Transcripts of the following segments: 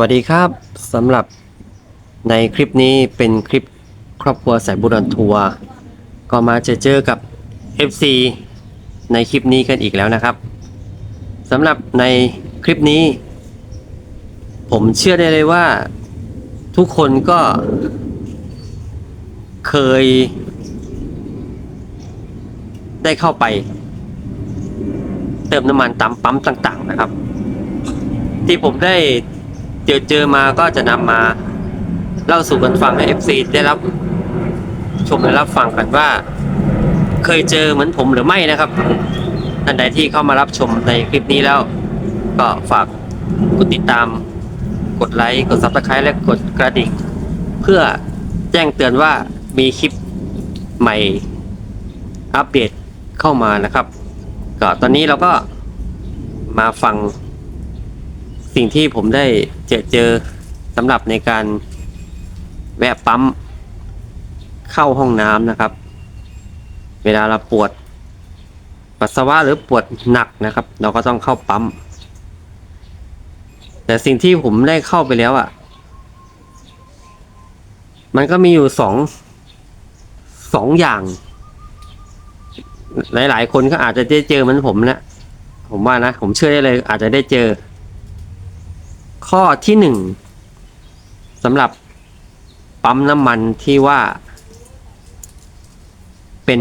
วัสดีครับสำหรับในคลิปนี้เป็นคลิปครอบครัวสายบุญทัวร์ก็มาเจอเจอกับ FC ในคลิปนี้กันอีกแล้วนะครับสำหรับในคลิปนี้ ผมเชื่อได้เลยว่าทุกคนก็เคย ได้เข้าไป เติมน้ำมันตามปั๊มต่าง ๆ นะครับ ที่ผมได้ เจอเจอมาก็จะนำมาเล่าสู่กันฟังให้ FC ได้รับชมและรับฟังกันว่า เคยเจอเหมือนผมหรือไม่นะครับท่านใดที่เข้ามารับชมในคลิปนี้แล้ว ก็ฝากกดติดตาม กดไลค์กด Subscribe และกดกระดิ่ง เพื่อแจ้งเตือนว่ามีคลิปใหม่อัปเดตเข้ามานะครับก็ตอนนี้เราก็มาฟัง สิ่งที่ผมได้เจอเจอสำหรับในการแวะปั๊มเข้าห้องน้ำนะครับ เวลาเราปวดปัสสาวะหรือปวดหนักนะครับ เราก็ต้องเข้าปั๊ม แต่สิ่งที่ผมได้เข้าไปแล้วอะ่ะ มันก็มีอยู่สองสองอย่าง หลาย ๆ คนก็อาจจะได้เจอเหมือนผมนะผมว่านะ ผมเชื่อได้เลย อาจจะได้เจอ ข้อที่หนึ่งสำหรับปั๊มน้ำมันที่ว่า เป็น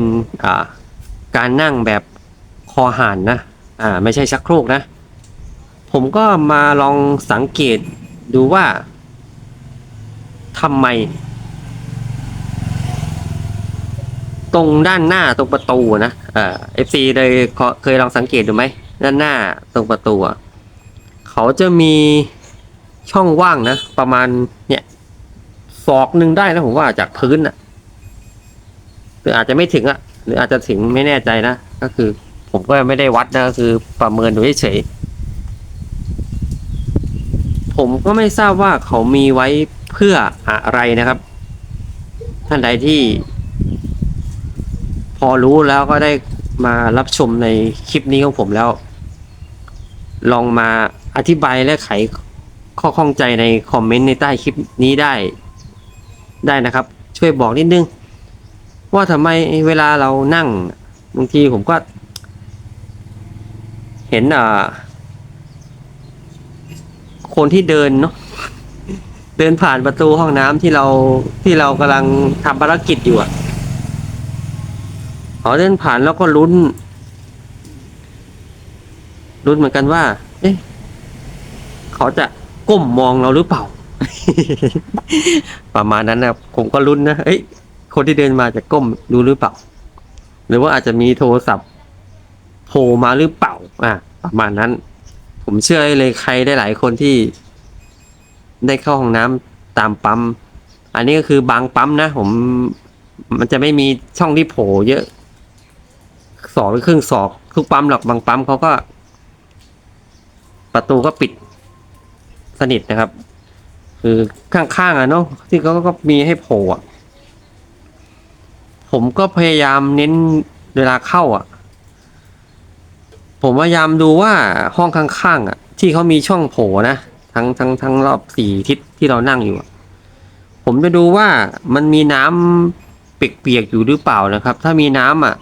การนั่งแบบคอห่านนะอ่าไม่ใช่ชักโครกนะ ผมก็มาลองสังเกตดูว่าทำไม ตรงด้านหน้าตรงประตูนะเอ่อฟซีเลยเคยลองสังเกตดูไหมด้านหน้าตรงประตูเขาจะมี ช่องว่างนะ ประมาณเนี่ยศอกหนึ่งได้นะผมว่าจากพื้นอะหรืออาจจะไม่ถึงอะหรืออาจจะถึงไม่แน่ใจนะ ก็คือ ผมก็ไม่ได้วัดนะก็คือประเมินดูเฉยผมก็ไม่ทราบว่าเขามีไว้เพื่ออะไรนะครับ ท่านใดที่ พอรู้แล้วก็ได้มารับชมในคลิปนี้ของผมแล้ว ลองมาอธิบายและไข ข้อข้องใจในคอมเมนต์ในใต้คลิปนี้ได้ได้นะครับ ช่วยบอกนิดนึง ว่าทำไมเวลาเรานั่งบางทีผมก็ เห็นอ่า คนที่เดินเนาะเดินผ่านประตูห้องน้ำที่เราที่เรากำลังทำภารกิจอยู่อะเขาเดินผ่านแล้วก็ลุ้นลุ้นเหมือนกันว่า เอ๊ะ เขาจะ ก้มมองเราหรือเปล่า ประมาณนั้นนะครับผมก็ลุ้นนะเอ้ยคนที่เดินมาจะก้มดูหรือเปล่า หรือว่าอาจจะมีโทรศัพท์โผล่มาหรือเปล่า อะ ประมาณนั้น ผมเชื่อเลยใครได้หลายคนที่ ได้เข้าห้องน้ำตามปั๊ม อันนี้ก็คือบางปั๊มนะผม มันจะไม่มีช่องที่โผล่เยอะสอกหรือครึ่งศอก ทุกปั๊มหรอกบางปั๊มเขาก็ ประตูก็ปิด สนิทนะครับ คือข้างๆอะเนาะที่เขาก็มีให้โผล่อะผมก็พยายามเน้นเวลาเข้าอะ ผมพยายามดูว่าห้องข้างๆอะ ที่เขามีช่องโผล่นะทั้งทั้งทั้งรอบสี่ทิศที่เรานั่งอยู่อะผมจะดูว่ามันมีน้ำเปียกๆอยู่หรือเปล่านะครับ ถ้ามีน้ำอะ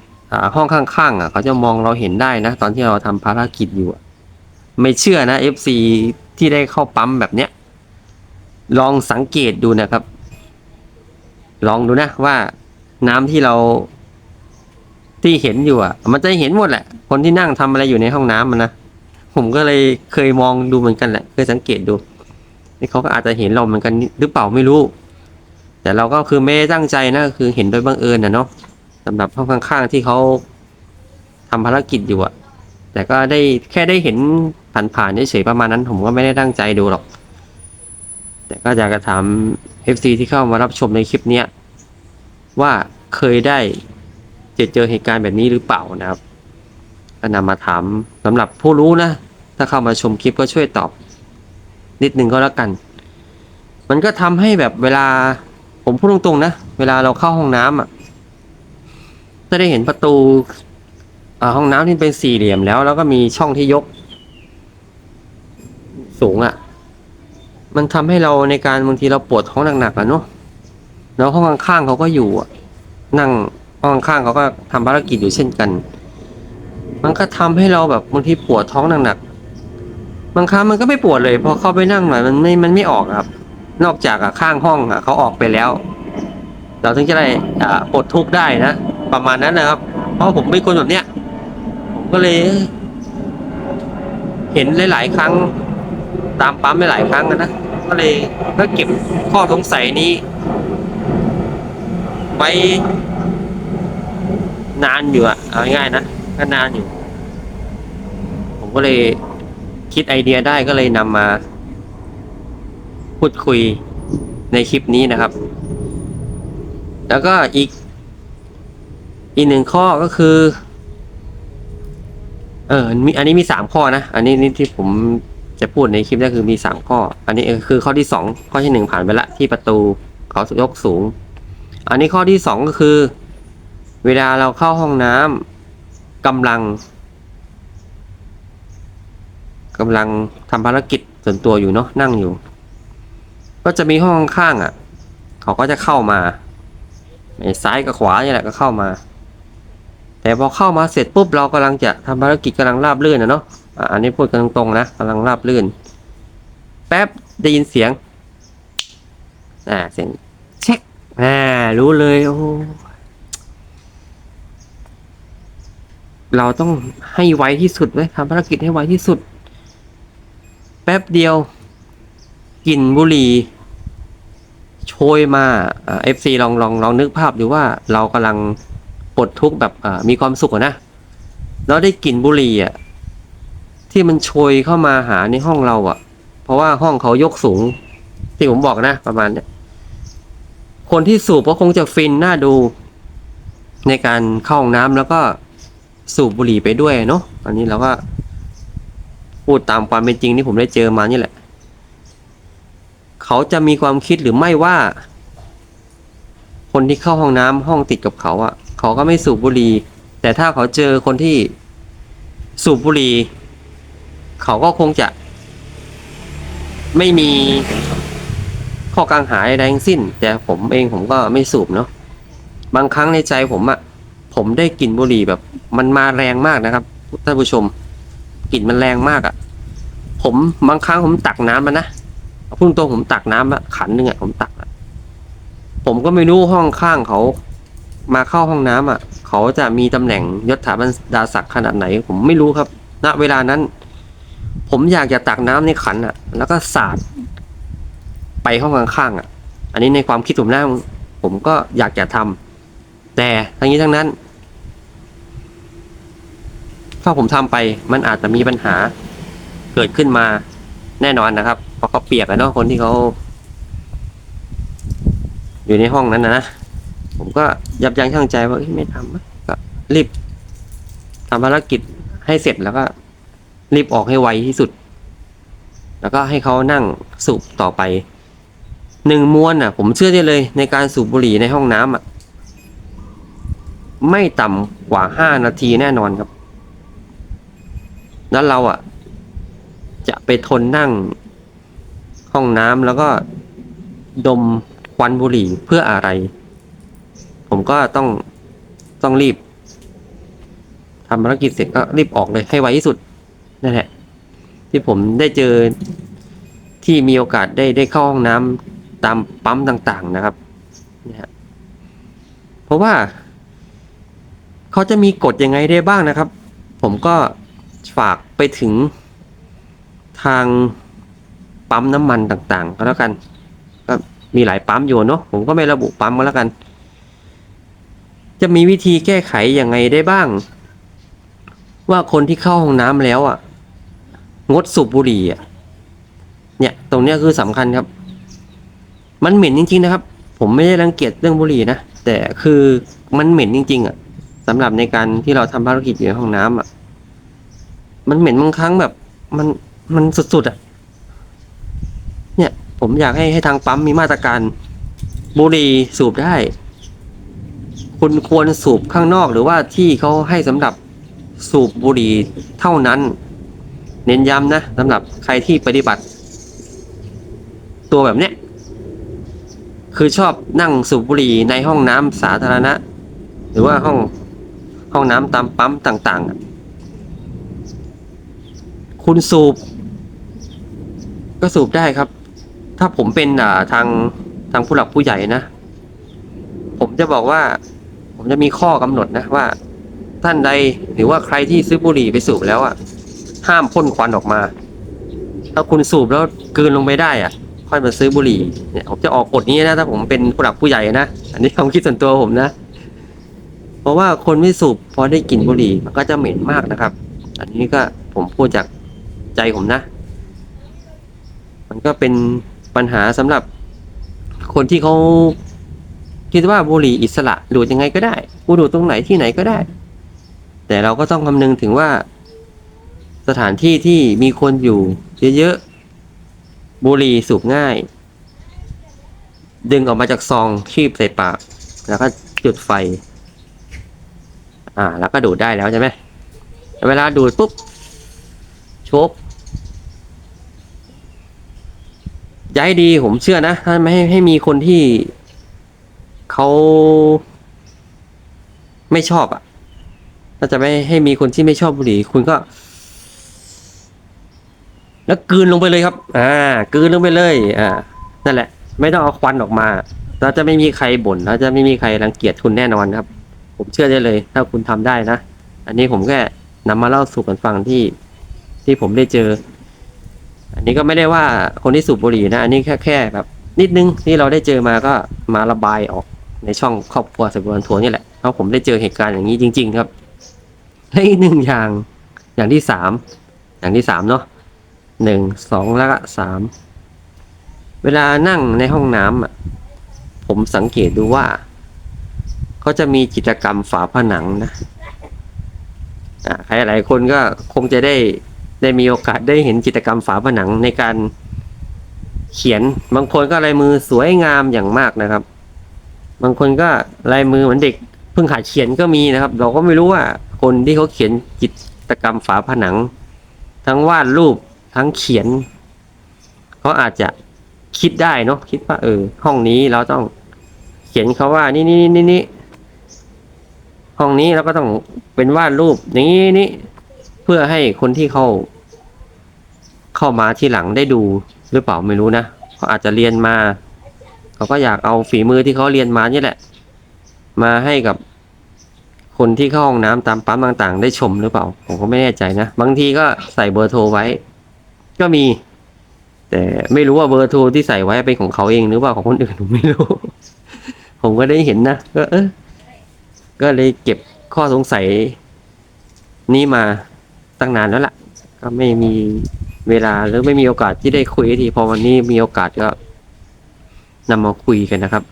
ห้องข้างๆอะเขาจะมองเราเห็นได้นะ ตอนที่เราทำภารกิจอยู่ ไม่เชื่อนะ FC ที่ได้เข้าปั๊มแบบเนี้ย ลองสังเกตดูนะครับ ลองดูนะว่าน้ำที่เราที่เห็นอยู่อะ มันจะเห็นหมดแหละ คนที่นั่งทำอะไรอยู่ในห้องน้ำมันนะผมก็เลยเคยมองดูเหมือนกันแหละเคยสังเกตดูนี่เขาก็อาจจะเห็นเราเหมือนกันหรือเปล่าไม่รู้ แต่เราก็คือไม่ตั้งใจนะคือเห็นโดยบังเอิญนะเนาะสำหรับห้องข้างๆที่เขาทำภารกิจอยู่อะแต่ก็ได้แค่ได้เห็น ผ่านๆเฉยๆประมาณนั้นผมก็ไม่ได้ตั้งใจดูหรอก แต่ก็อยากจะถาม FC ที่เข้ามารับชมในคลิปเนี้ยว่าเคยได้เจอเจอเหตุการณ์แบบนี้หรือเปล่านะครับก็นำมาถามสำหรับผู้รู้นะ ถ้าเข้ามาชมคลิปก็ช่วยตอบ นิดนึงก็แล้วกัน มันก็ทำให้แบบเวลาผมพูดตรงๆนะ เวลาเราเข้าห้องน้ำอะจะได้เห็นประตูอ่าห้องน้ำที่เป็นสี่เหลี่ยมแล้ว แล้วก็มีช่องที่ยก สูงอะ่ะ มันทำให้เราในการบางทีเราปวดท้องหนักๆอะเนาะแล้วห้องข้างๆเขาก็อยู่อะนั่งห้องข้างๆเขาก็ทำภารกิจอยู่เช่นกัน มันก็ทำให้เราแบบบางทีปวดท้องหนักๆบางครั้งมันก็ไม่ปวดเลยพอเข้าไปนั่งหน่อยมันไม่มันไม่ออกครับ นอกจากอะข้างห้องอะเขาออกไปแล้ว เราถึงจะได้อ่าปลดทุกข์ได้นะประมาณนั้นนะครับ เพราะผมเป็นคนแบบเนี้ยผมก็เลย เห็นหลาย ๆ ครั้ง ตามปั๊มหลายครั้งนะ ก็เลยก็เก็บข้อสงสัยนี้ ไว้ นานอยู่อะเอาง่ายๆนะก็นานอยู่ ผมก็เลยคิดไอเดียได้ก็เลยนำมา พูดคุยในคลิปนี้นะครับ แล้วก็อีก อีกหนึ่งข้อก็คือ เออมีอันนี้มีสามข้อนะ อันนี้นี่ที่ผม จะพูดในคลิปนี้คือมีสามข้อ อันนี้คือข้อที่สองข้อที่หนึ่งผ่านไปละที่ประตูเขายกสูง อันนี้ข้อที่สองก็คือ เวลาเราเข้าห้องน้ำกำลังกำลังทำภารกิจส่วนตัวอยู่เนาะนั่งอยู่ ก็จะมีห้องข้างๆอะ เขาก็จะเข้ามาไอ้ซ้ายกับขวาเนี่ยแหละก็เข้ามา แต่พอเข้ามาเสร็จปุ๊บเรากำลังจะทำภารกิจกำลังราบเรื่นนะเนาะ อะอันนี้พูดกันตรงๆนะกำลังราบรื่น แป๊บได้ยินเสียง อ่าเสียงเช็คอ่ารู้เลยโอ้เราต้องให้ไวที่สุดไว้ยทำภารกิจให้ไวที่สุด แป๊บเดียวกลิ่นบุหรี่โชยมาเอฟซีลองลองลองนึกภาพดูว่าเรากำลังปลดทุกข์แบบอ่ามีความสุขอะนะแล้วได้กลิ่นบุหรี่อะ ที่มันโชยเข้ามาหาในห้องเราอะ เพราะว่าห้องเขายกสูง ที่ผมบอกนะประมาณเนี้ยคนที่สูบก็คงจะฟินน่าดู ในการเข้าห้องน้ำแล้วก็สูบบุหรี่ไปด้วยเนาะอันนี้เราก็พูดตามความเป็นจริงที่ผมได้เจอมานี่แหละ เขาจะมีความคิดหรือไม่ว่า คนที่เข้าห้องน้ำห้องติดกับเขาอะ่ะ เขาก็ไม่สูบบุหรี่แต่ถ้าเขาเจอคนที่สูบบุหรี่ เขาก็คงจะไม่มีข้อกังหาใดทั้งสิ้น แต่ผมเองผมก็ไม่สูบเนาะบางครั้งในใจผมอะผมได้กลิ่นบุหรี่แบบ มันมาแรงมากนะครับท่านผู้ชมกลิ่นมันแรงมากอะผมบางครั้งผมตักน้ำมานะพุ่งตรงผมตักน้ำอะขันหนึ่งอะผมตักอะผมก็ไม่รู้ห้องข้างเขา มาเข้าห้องน้ำอะเขาจะมีตำแหน่งยศถาบรรดาศักดิ์ขนาดไหน ผมไม่รู้ครับ ณเวลานั้น ผมอยากจะตักน้ำในขันอะ แล้วก็สาดไปห้องข้างๆอะ อันนี้ในความคิดผมนะผมก็อยากจะทำแต่ทั้งนี้ทั้งนั้น ถ้าผมทำไปมันอาจจะมีปัญหาเกิดขึ้นมาแน่นอนนะครับ เพราะเขาเปียกอะเนาะคนที่เขาอยู่ในห้องนั้นนะนะผมก็ยับยั้งชั่งใจว่าไม่ทำอะก็รีบทำภารกิจให้เสร็จแล้วก็ รีบออกให้ไวที่สุด แล้วก็ให้เขานั่งสูบต่อไปหนึ่งมวนอะ ผมเชื่อได้เลย ในการสูบบุหรี่ในห้องน้ำอะ ไม่ต่ำกว่าห้านาทีแน่นอนครับ แล้วเราอะ จะไปทนนั่งห้องน้ำแล้วก็ดมควันบุหรี่เพื่ออะไร ผมก็ต้องต้องรีบทำภารกิจเสร็จก็รีบออกเลยให้ไวที่สุด นั่นแหละ ที่ผมได้เจอที่มีโอกาสได้ได้เข้าห้องน้ำตามปั๊มต่างๆนะครับเนี่ยฮะเพราะว่าเขาจะมีกฎยังไงได้บ้างนะครับ ผมก็ฝากไปถึงทางปั๊มน้ำมันต่างๆ ก็แล้วกัน ก็มีหลายปั๊มอยู่เนาะผมก็ไม่ระบุปั๊มก็แล้วกัน จะมีวิธีแก้ไขยังไงได้บ้าง ว่าคนที่เข้าห้องน้ำแล้วอะ งดสูบบุหรี่อะเนี่ยตรงเนี้ยคือสำคัญครับ มันเหม็นจริง ๆ นะครับ ผมไม่ได้รังเกียจเรื่องบุหรี่นะแต่คือมันเหม็นจริง ๆ อะสำหรับในการที่เราทำภารกิจอยู่ในห้องน้ำอะ มันเหม็นบางครั้งแบบ มันมันสุดๆอะ เนี่ย ผมอยากให้ให้ทางปั๊มมีมาตรการบุหรี่สูบได้ คุณควรสูบข้างนอกหรือว่าที่เขาให้สำหรับสูบบุหรี่เท่านั้น เน้นย้ำนะสำหรับใครที่ปฏิบัติ ตัวแบบเนี้ยคือชอบนั่งสูบบุหรี่ในห้องน้ำสาธารณะ หรือว่าห้องห้องน้ำตามปั๊มต่าง ๆ คุณสูบ ก็สูบได้ครับ ถ้าผมเป็นอ่าทางทางผู้หลักผู้ใหญ่นะ ผมจะบอกว่า ผมจะมีข้อกำหนดนะว่า ท่านใดหรือว่าใครที่ซื้อบุหรี่ไปสูบแล้วอะ ห้ามพ่นควันออกมา ถ้าคุณสูบแล้วกลืนลงไปได้อะ ค่อยมาซื้อบุหรี่เนี่ยผมจะออกกฎนี้นะถ้าผมเป็นผู้หลักผู้ใหญ่นะอันนี้ความคิดส่วนตัวผมนะ เพราะว่าคนไม่สูบพอได้กลิ่นบุหรี่มันก็จะเหม็นมากนะครับ อันนี้ก็ผมพูดจากใจผมนะ มันก็เป็นปัญหาสำหรับคนที่เขาคิดว่าบุหรี่อิสระดูดยังไงก็ได้ กูดูดตรงไหนที่ไหนก็ได้ แต่เราก็ต้องคำนึงถึงว่า สถานที่ที่มีคนอยู่เยอะๆ บุหรี่สูบง่าย ดึงออกมาจากซองคีบใส่ปาก แล้วก็จุดไฟ อ่า แล้วก็ดูดได้แล้วใช่ไหม เวลาดูดปุ๊บโชบย้ายดีผมเชื่อนะถ้าไม่ให้ให้มีคนที่เขาไม่ชอบอะถ้าจะไม่ให้มีคนที่ไม่ชอบบุหรี่คุณก็ แล้วกืนลงไปเลยครับ อ่า กืนลงไปเลย อ่า นั่นแหละ ไม่ต้องเอาควันออกมา เราจะไม่มีใครบ่นเราจะไม่มีใครรังเกียจคุณแน่นอนครับ ผมเชื่อได้เลย ถ้าคุณทำได้นะ อันนี้ผมแค่นำมาเล่าสู่กันฟังที่ที่ผมได้เจอ อันนี้ก็ไม่ได้ว่าคนที่สูบบุหรี่นะ อันนี้แค่แค่แบบ นิดนึงที่เราได้เจอมาก็มาระบายออกในช่องครอบครัวสบวนทัวร์นี่แหละ เพราะผมได้เจอเหตุการณ์อย่างนี้จริง ๆ ครับและอีกหนึ่งอย่างอย่างที่สามอย่างที่สามเนาะ หนึ่งสองแล้วก็สามเวลานั่งในห้องน้ำอะผมสังเกตดูว่าเขาจะมีจิตกรรมฝาผนังนะใครหลายคนก็คงจะได้ได้มีโอกาสได้เห็นจิตกรรมฝาผนังในการเขียนบางคนก็ลายมือสวยงามอย่างมากนะครับ บางคนก็ลายมือเหมือนเด็กเพิ่งหัดเขียนก็มีนะครับ เราก็ไม่รู้ว่าคนที่เขาเขียนจิตกรรมฝาผนัง ทั้งวาดรูป ทั้งเขียนเขาอาจจะคิดได้เนาะคิดว่าเออ ห้องนี้เราต้องเขียนเขาว่านี่นี่นี่นี่ห้องนี้เราก็ต้องเป็นวาดรูปอย่างนี้นี่เพื่อให้คนที่เข้าเข้ามาทีหลังได้ดูหรือเปล่าไม่รู้นะเขาอาจจะเรียนมาเขาก็อยากเอาฝีมือที่เขาเรียนมานี่แหละ มาให้กับคนที่เข้าห้องน้ำตามปั๊มต่างๆ ได้ชมหรือเปล่า ผมก็ไม่แน่ใจนะ บางทีก็ใส่เบอร์โทรไว้ ก็มี แต่ไม่รู้ว่าเบอร์โทรที่ใส่ไว้เป็นของเขาเองหรือว่าของคนอื่นผมไม่รู้ ผมก็ได้เห็นนะก็เออก็เลยเก็บข้อสงสัย นี้มาตั้งนานแล้วล่ะ ก็ไม่มีเวลาหรือไม่มีโอกาสที่ได้คุยทีพอวันนี้มีโอกาสก็นำมาคุยกันนะครับ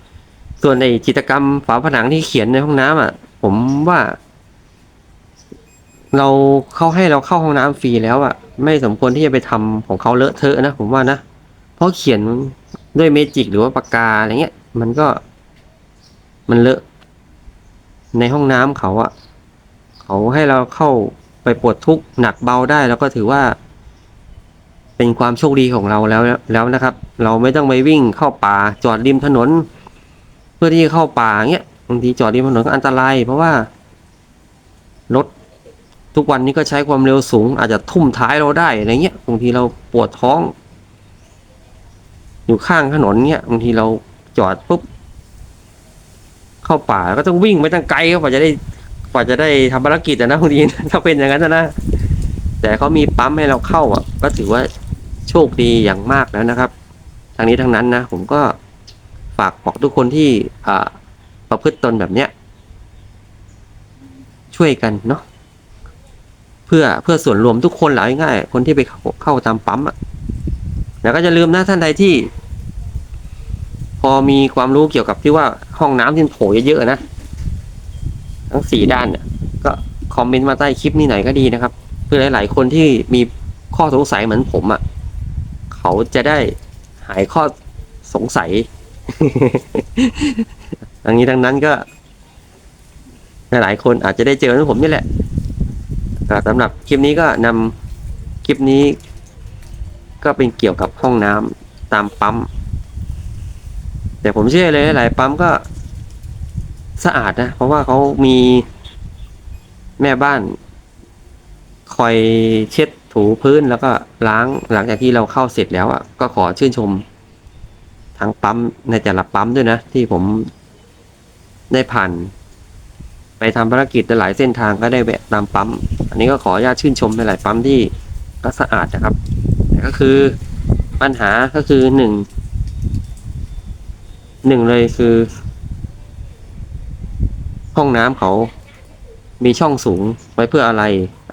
ส่วนในจิตกรรมฝาผนังที่เขียนในห้องน้ำอะ ผมว่า เราเข้าให้เราเข้าห้องน้ำฟรีแล้วอะ ไม่สมควรที่จะไปทำของเขาเลอะเทอะนะผมว่านะ เพราะเขียนด้วยเมจิกหรือว่าปากกาอะไรเงี้ย มันก็ มันเลอะ ในห้องน้ำเขาอะเขาให้เราเข้าไปปวดทุกข์หนักเบาได้ แล้วก็ถือว่า เป็นความโชคดีของเราแล้วแล้วนะครับ เราไม่ต้องไปวิ่งเข้าป่าจอดริมถนน เพื่อที่จะเข้าป่าเงี้ยบางทีจอดริมถนนก็อันตรายเพราะว่ารถ ทุกวันนี้ก็ใช้ความเร็วสูง อาจจะทุ่มท้ายเราได้อะไรเงี้ยบางทีเราปวดท้อง อยู่ข้างถนนเงี้ยบางทีเราจอดปุ๊บเข้าป่าก็ต้องวิ่งไปตั้งไกลกว่าจะได้กว่าจะได้ทำภารกิจนะบางทีถ้าเป็นอย่างนั้นนะแต่เขามีปั๊มให้เราเข้าอะ ก็ถือว่าโชคดีอย่างมากแล้วนะครับทางนี้ทางนั้นนะผมก็ฝากบอกทุกคนที่อ่าประพฤติตนแบบเนี้ยช่วยกันเนาะ พื่อเพื่อส่วนรวมทุกคนหละง่าย คนที่ไปเข้าเข้าตามปั๊มอะแล้วก็จะลืมนะท่านใดที่ พอมีความรู้เกี่ยวกับที่ว่าห้องน้ำที่โผล่เยอะๆนะทั้งสี่ด้านเนี่ยก็คอมเมนต์มาใต้คลิปนี้หน่อยก็ดีนะครับ เพื่อหลาย ๆ คนที่มีข้อสงสัยเหมือนผมอะ่ะเขาจะได้หายข้อสงสัยดังนี้ดังนั้นก็ หลายๆคนอาจจะได้เจอเหมือนผมนี่แหละ สำหรับคลิปนี้ก็นำคลิปนี้ ก็เป็นเกี่ยวกับห้องน้ำตามปั๊ม แต่ผมเชื่อเลยหลายปั๊มก็สะอาดนะ เพราะว่าเขามีแม่บ้าน คอยเช็ดถูพื้นแล้วก็ล้างหลังจากที่เราเข้าเสร็จแล้วอะก็ขอชื่นชมทั้งปั๊มในแต่ละปั๊มด้วยนะ ที่ผมได้ผ่าน ไปทำภารกิจหลายเส้นทางก็ได้แวะตามปั๊ม อันนี้ก็ขออนุญาตชื่นชมในหลายปั๊มที่ก็สะอาดนะครับ แต่ก็คือปัญหาก็คือหนึ่งหนึ่งเลยคือ ห้องน้ำเขามีช่องสูงไว้เพื่ออะไร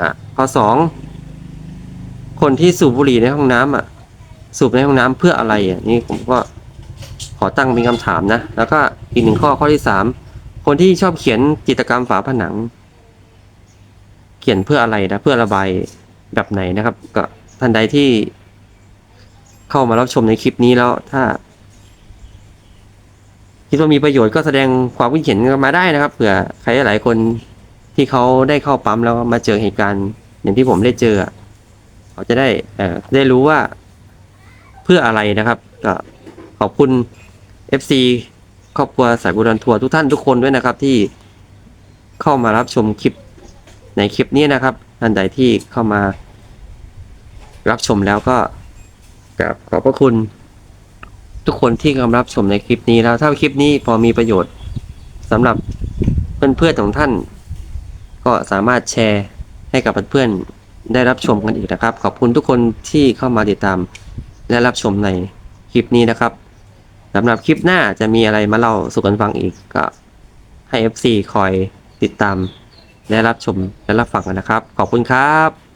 อะข้อสองคนที่สูบบุหรี่ในห้องน้ำอะ สูบในห้องน้ำเพื่ออะไรอะนี่ผมก็ขอตั้งเป็นคำถามนะ แล้วก็อีกหนึ่งข้อข้อที่สาม คนที่ชอบเขียนจิตรกรรมฝาผนัง เขียนเพื่ออะไรนะ เพื่อระบายแบบไหนนะครับ ก็ท่านใดที่เข้ามารับชมในคลิปนี้แล้วถ้า คิดว่ามีประโยชน์ก็แสดงความคิดเห็นมาได้นะครับเผื่อใครหลายคนที่เขาได้เข้าปั๊มแล้วมาเจอเหตุการณ์อย่างที่ผมได้เจอเขาจะได้เอ่อได้รู้ว่าเพื่ออะไรนะครับก็ขอบคุณ FC ครอบครัวสายบุรันทัวร์ทุกท่านทุกคนด้วยนะครับที่เข้ามารับชมคลิปในคลิปนี้นะครับท่านใดที่เข้ามารับชมแล้วก็กราบขอบพระคุณ ทุกคนที่กำลังรับชมในคลิปนี้แล้วถ้าคลิปนี้พอมีประโยชน์สำหรับเพื่อนๆของท่าน ก็สามารถแชร์ให้กับเพื่อนๆได้รับชมกันอีกนะครับ ขอบคุณทุกคนที่เข้ามาติดตาม และรับชมในคลิปนี้นะครับ สำหรับคลิปหน้าจะมีอะไรมาเล่าสู่กันฟังอีกก็ให้ FC คอยติดตามและรับชมและรับฟังกันนะครับ ขอบคุณครับ